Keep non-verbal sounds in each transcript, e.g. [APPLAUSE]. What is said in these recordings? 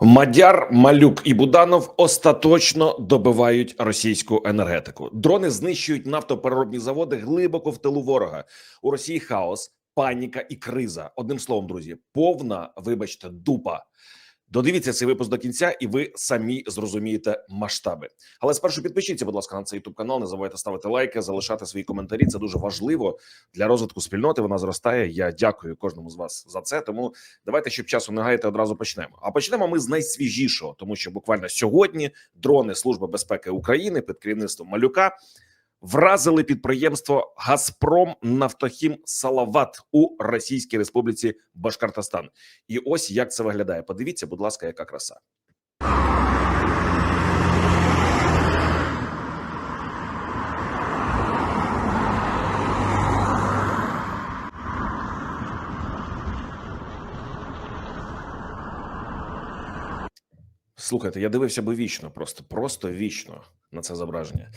Мадяр, Малюк і Буданов остаточно добивають російську енергетику. Дрони знищують нафтопереробні заводи глибоко в тилу ворога. У Росії хаос, паніка і криза. Одним словом, друзі, повна, вибачте, дупа. Додивіться цей випуск до кінця, і ви самі зрозумієте масштаби. Але спершу підпишіться, будь ласка, на цей youtube канал. Не забувайте ставити лайки, залишати свої коментарі. Це дуже важливо для розвитку спільноти. Вона зростає. Я дякую кожному з вас за це. Тому давайте, щоб часу не гаяти, одразу почнемо. А почнемо ми з найсвіжішого, тому що буквально сьогодні дрони Служби безпеки України під керівництвом Малюка вразили підприємство Газпром Нафтохім Салават у Російській Республіці Башкортостан. І ось як це виглядає. Подивіться, будь ласка, яка краса. Слухайте, я дивився би вічно, просто просто вічно на це зображення.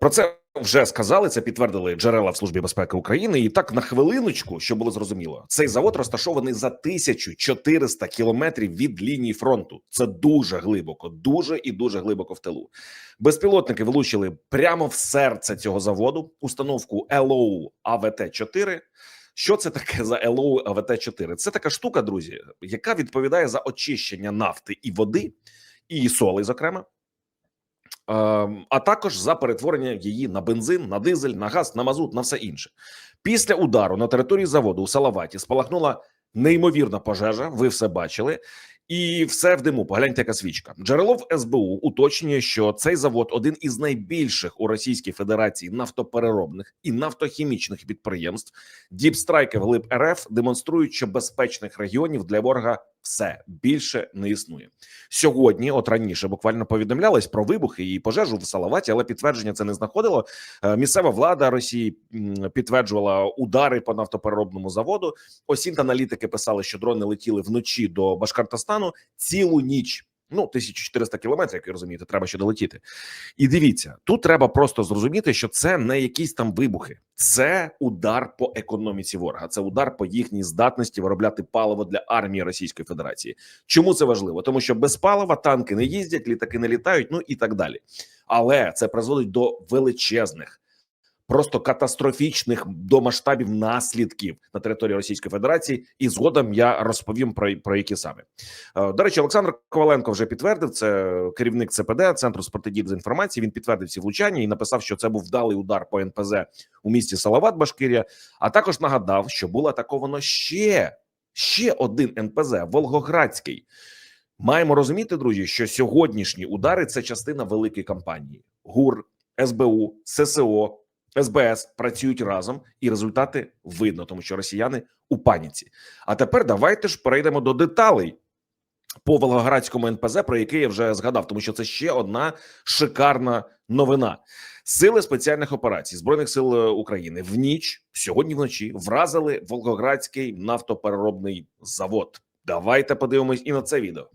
Про це вже сказали. Це підтвердили джерела в службі безпеки України. І так на хвилиночку, щоб було зрозуміло, цей завод розташований за 1400 кілометрів від лінії фронту. Це дуже глибоко, дуже і дуже глибоко в тилу. Безпілотники влучили прямо в серце цього заводу. Установку LOU АВТ 4 що це таке за LOU АВТ-4? Це така штука, друзі, яка відповідає за очищення нафти і води, і соли, зокрема, ем, а також за перетворення її на бензин, на дизель, на газ, на мазут, на все інше. Після удару на території заводу у Салаваті спалахнула неймовірна пожежа. Ви все бачили. І все в диму. Погляньте, яка свічка. Джерело в СБУ уточнює, що цей завод один із найбільших у Російській Федерації нафтопереробних і нафтохімічних підприємств. Діпстрайки глиб РФ демонструють, що безпечних регіонів для ворога все більше не існує. Сьогодні, от раніше, буквально повідомлялось про вибухи і пожежу в Салаваті, але підтвердження це не знаходило. Е, Місцева влада Росії підтверджувала удари по нафтопереробному заводу. Осінь аналітики писали, що дрони летіли вночі до Башкортостану цілу ніч. Ну, 1400 кілометрів, як ви розумієте, треба ще долетіти. І дивіться, тут треба просто зрозуміти, що це не якісь там вибухи, це удар по економіці ворога, це удар по їхній здатності виробляти паливо для армії Російської Федерації. Чому це важливо? Тому що без палива танки не їздять, літаки не літають, ну і так далі. Але це призводить до величезних. Просто катастрофічних до масштабів наслідків на території Російської Федерації, і згодом я розповім про, про які саме Е, до речі. Олександр Коваленко вже підтвердив це. Керівник ЦПД центру з дезінформації. Він підтвердив ці влучання і написав, що це був вдалий удар по НПЗ у місті Салават, Башкирія. А також нагадав, що було атаковано ще ще один НПЗ Волгоградський. Маємо розуміти, друзі, що сьогоднішні удари це частина великої кампанії. ГУР, СБУ, ССО. СБС працюють разом, і результати видно, тому що росіяни у паніці. А тепер давайте ж перейдемо до деталей по Волгоградському НПЗ, про який я вже згадав, тому що це ще одна шикарна новина. Сили спеціальних операцій збройних сил е, України в ніч сьогодні вночі вразили Волгоградський нафтопереробний завод. Давайте подивимось і на це відео.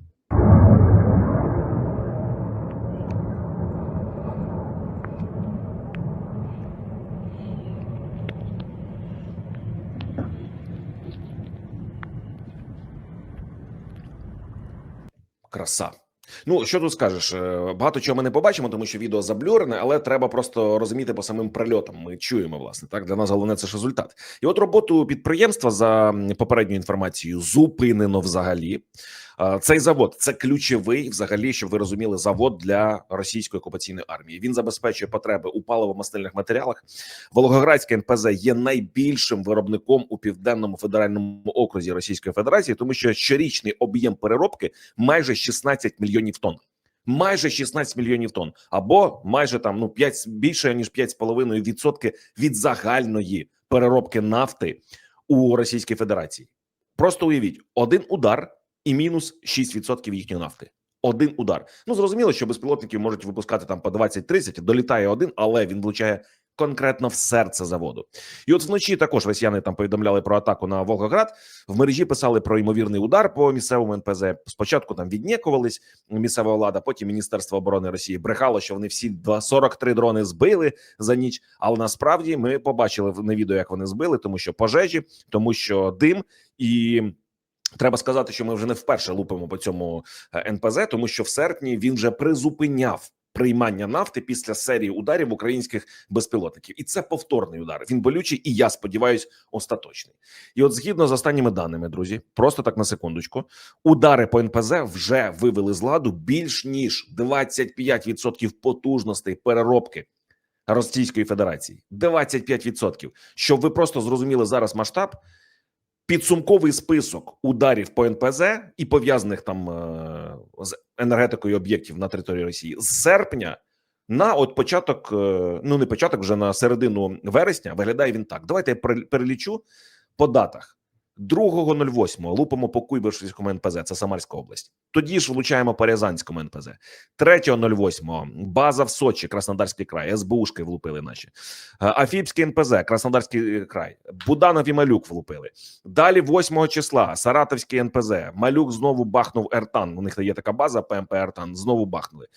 Краса. Ну що тут скажеш? Е, Багато чого ми не побачимо, тому що відео заблюрене, але треба просто розуміти по самим прильотам. Ми чуємо власне так. Для нас головне це ж результат. І от роботу підприємства за попередньою інформацією зупинено взагалі. Е, Цей завод це ключовий, взагалі, щоб ви розуміли, завод для російської окупаційної армії. Він забезпечує потреби у паливо-мастильних матеріалах. Волгоградське НПЗ є найбільшим виробником у південному федеральному окрузі Російської Федерації, тому що щорічний об'єм переробки майже 16 мільйонів тонн. Майже 16 мільйонів тонн, або майже там ну 5, більше ніж 5,5% відсотки від загальної переробки нафти у Російській Федерації. Просто уявіть, один удар і мінус 6% їхньої нафти. Один удар. Ну зрозуміло, що безпілотників можуть випускати там по 20-30, долітає один, але він влучає конкретно в серце заводу. І от вночі також росіяни там повідомляли про атаку на Волгоград. В мережі писали про ймовірний удар по місцевому НПЗ. Спочатку там віднікувались місцева влада, потім Міністерство оборони Росії брехало, що вони всі два- 43 дрони збили за ніч. Але насправді ми побачили на відео, як вони збили, тому що пожежі, тому що дим і. Треба сказати, що ми вже не вперше лупимо по цьому е, НПЗ, тому що в серпні він вже призупиняв приймання нафти після серії ударів українських безпілотників, і це повторний удар. Він болючий, і я сподіваюся, остаточний. І от згідно з останніми даними, друзі, просто так на секундочку, удари по НПЗ вже вивели з ладу більш ніж 25% потужностей переробки. Російської Федерації 25%. Щоб ви просто зрозуміли зараз масштаб, підсумковий список ударів по НПЗ і пов'язаних там е, з енергетикою об'єктів на території Росії з серпня на от початок, е, ну не початок, вже на середину вересня. Виглядає він так. Давайте я перелічу по датах. 2.08 лупимо по Куйбишевському НПЗ, це Самарська область. Тоді ж влучаємо по Рязанському НПЗ. 3.08 база в Сочі, Краснодарський край, СБУшки влупили наші. Е, Афіпський НПЗ, Краснодарський край, Буданов і Малюк влупили. Далі 8 числа Саратовський НПЗ. Малюк знову бахнув Ертан. У них є така база ПМП Ертан. Знову бахнули.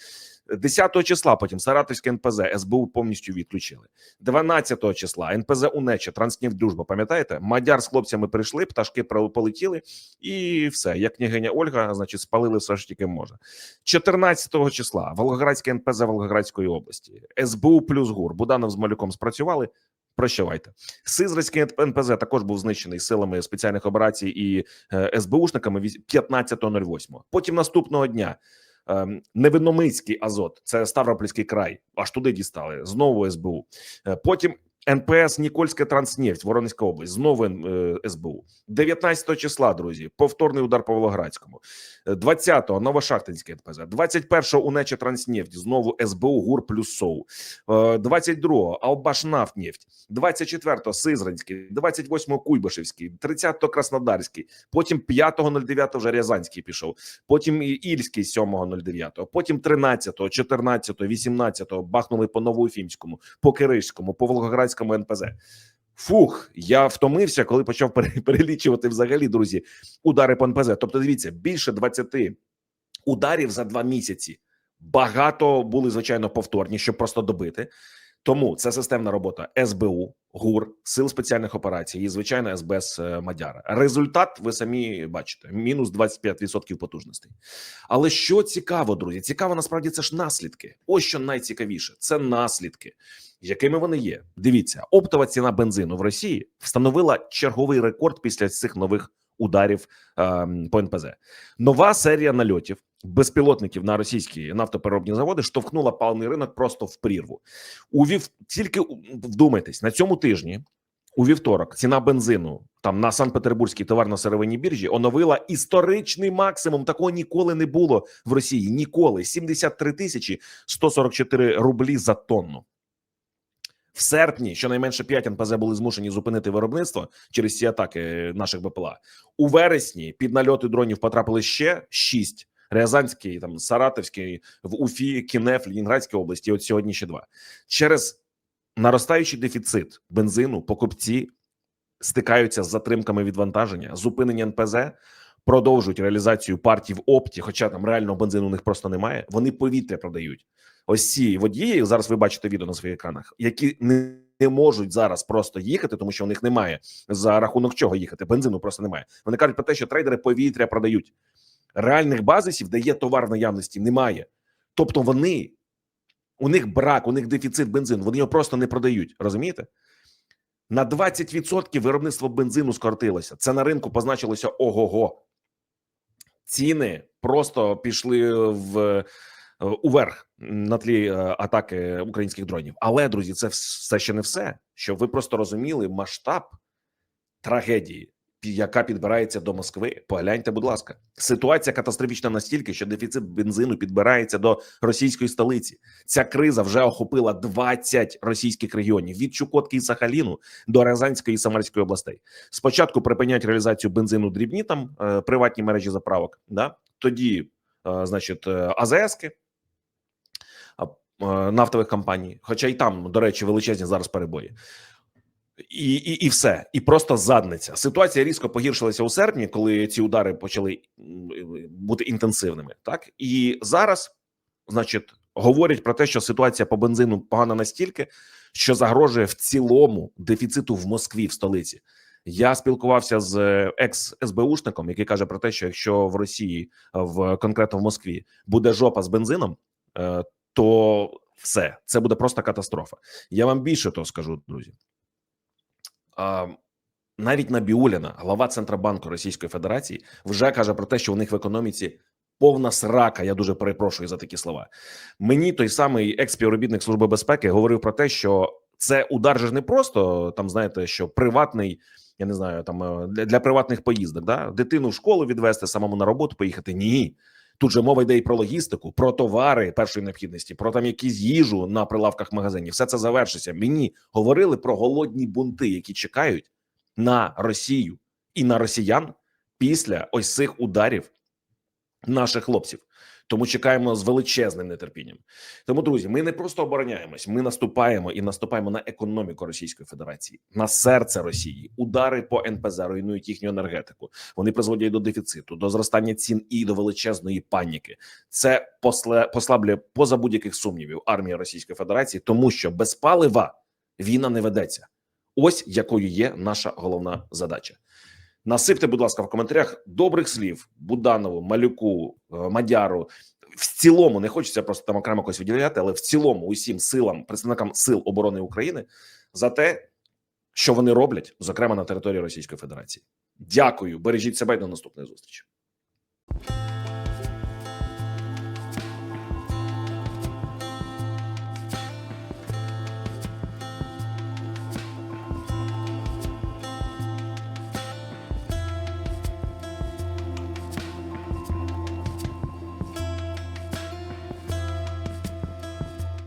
10 числа потім Саратовське НПЗ СБУ повністю відключили. 12 числа НПЗ Унеча, Транснефть пам'ятаєте? Мадяр з хлопцями прийшли, пташки полетіли, і все. Як княгиня Ольга, значить, спалили все що тільки можна. 14 числа Волгоградське НПЗ Волгоградської області, СБУ плюс ГУР. Буданов з Малюком спрацювали. Прощавайте. Сизрацький НПЗ також був знищений силами спеціальних операцій і е, СБУшниками вісь- 15.08. Потім наступного дня ем, Невинномицький Азот, це Ставропольський край, аж туди дістали. Знову СБУ. Е, Потім НПС Нікольська Транснефть, Воронезька область, знову е, СБУ. 19 числа, друзі, повторний удар по Волгоградському. Е, 20-го Новошахтинське НПЗ. 21-го Унеча Транснефть, знову СБУ, ГУР плюс СОУ. Е, 22-го Албашнафтнефть. 24-го Сизранський, 28-го Куйбишевський, 30-го Краснодарський, потім 5.09 вже Рязанський пішов, потім Ільський 7.09, потім 13-го, 14-го, 18-го бахнули по Новоуфімському, по Киришському, по Волгоградському НПЗ. Фух, я втомився, коли почав пере- [LAUGHS] перелічувати взагалі, друзі, удари по НПЗ. Тобто, дивіться, більше 20 ударів за два місяці. Багато були, звичайно, повторні, щоб просто добити. Тому це системна робота СБУ, ГУР, сил спеціальних операцій і звичайно СБС е, Мадяра. Результат ви самі бачите: мінус 25% потужностей. Але що цікаво, друзі, цікаво насправді це ж наслідки. Ось що найцікавіше: це наслідки, якими вони є. Дивіться, оптова ціна бензину в Росії встановила черговий рекорд після цих нових ударів ем, по НПЗ. Нова серія нальотів безпілотників на російські нафтопереробні заводи штовхнула паливний ринок просто в прірву. У вів... тільки вдумайтесь на цьому тижні. У вівторок ціна бензину там на Санкт-Петербурзькій товарно-сировинній біржі оновила історичний максимум. Такого ніколи не було в Росії. Ніколи 73 тисячі 144 рублі за тонну. В серпні щонайменше 5 НПЗ були змушені зупинити виробництво через ці атаки наших БПЛА. У вересні під нальоти дронів потрапили ще 6. Рязанський, там Саратовський, в Уфі, Кінеф, Лінінградській області. От сьогодні ще два. Через наростаючий дефіцит бензину покупці стикаються з затримками відвантаження, зупинення НПЗ, продовжують реалізацію партій в опті, хоча там реального бензину у них просто немає. Вони повітря продають. Ось ці водії зараз. Ви бачите відео на своїх екранах, які не. Не можуть зараз просто їхати, тому що у них немає за рахунок чого їхати. Бензину просто немає. Вони кажуть про те, що трейдери повітря продають. Реальних базисів, де є товар в наявності, немає. Тобто вони у них брак, у них дефіцит бензину. Вони його просто не продають. Розумієте? На 20% виробництво бензину скоротилося. Це на ринку позначилося ого-го. Ціни просто пішли в е, уверх на тлі е, атаки українських дронів. Але друзі, це все ще не все. Щоб ви просто розуміли масштаб трагедії, яка підбирається до Москви. Погляньте, будь ласка, ситуація катастрофічна настільки, що дефіцит бензину підбирається до російської столиці. Ця криза вже охопила 20 російських регіонів від Чукотки і Сахаліну до Рязанської і Самарської областей. Спочатку припиняють реалізацію бензину дрібні там е, приватні мережі заправок. Да? Тоді, е, значить, е, АЗСки нафтових компаній, хоча й там, до речі, величезні зараз перебої. І, і, і все, і просто задниця. Ситуація різко погіршилася у серпні, коли ці удари почали бути інтенсивними. Так і зараз, значить, говорять про те, що ситуація по бензину погана настільки, що загрожує в цілому дефіциту в Москві в столиці. Я спілкувався з екс СБУшником, який каже про те, що якщо в Росії в конкретно в Москві буде жопа з бензином, е, то все це буде просто катастрофа. Я вам більше того скажу, друзі. Навіть Набіуліна, глава Центробанку Російської Федерації, вже каже про те, що у них в економіці повна срака. Я дуже перепрошую за такі слова. Мені той самий екс-співробітник служби безпеки говорив про те, що це удар же не просто там, знаєте, що приватний. Я не знаю, там е, для, для приватних поїздок, да дитину в школу відвести, самому на роботу поїхати. Ні, тут же мова йде і про логістику, про товари першої необхідності, про там якісь їжу на прилавках магазинів. Все це завершиться. Мені говорили про голодні бунти, які чекають на Росію і на росіян після ось цих ударів наших хлопців. Тому чекаємо з величезним нетерпінням. Тому, друзі, ми не просто обороняємось, ми наступаємо і наступаємо на економіку Російської Федерації, на серце Росії. Удари по НПЗ руйнують їхню енергетику. Вони призводять до дефіциту, до зростання цін і до величезної паніки. Це послаблює поза будь-яких сумнівів армія Російської Федерації, тому що без палива війна не ведеться. Ось якою є наша головна задача. Насипте, будь ласка, в коментарях добрих слів Буданову, Малюку, е, Мадяру. В цілому не хочеться просто там окремо когось виділяти, але в цілому усім силам, представникам сил оборони України за те, що вони роблять, зокрема на території Російської Федерації. Дякую, бережіть себе і до наступної зустрічі.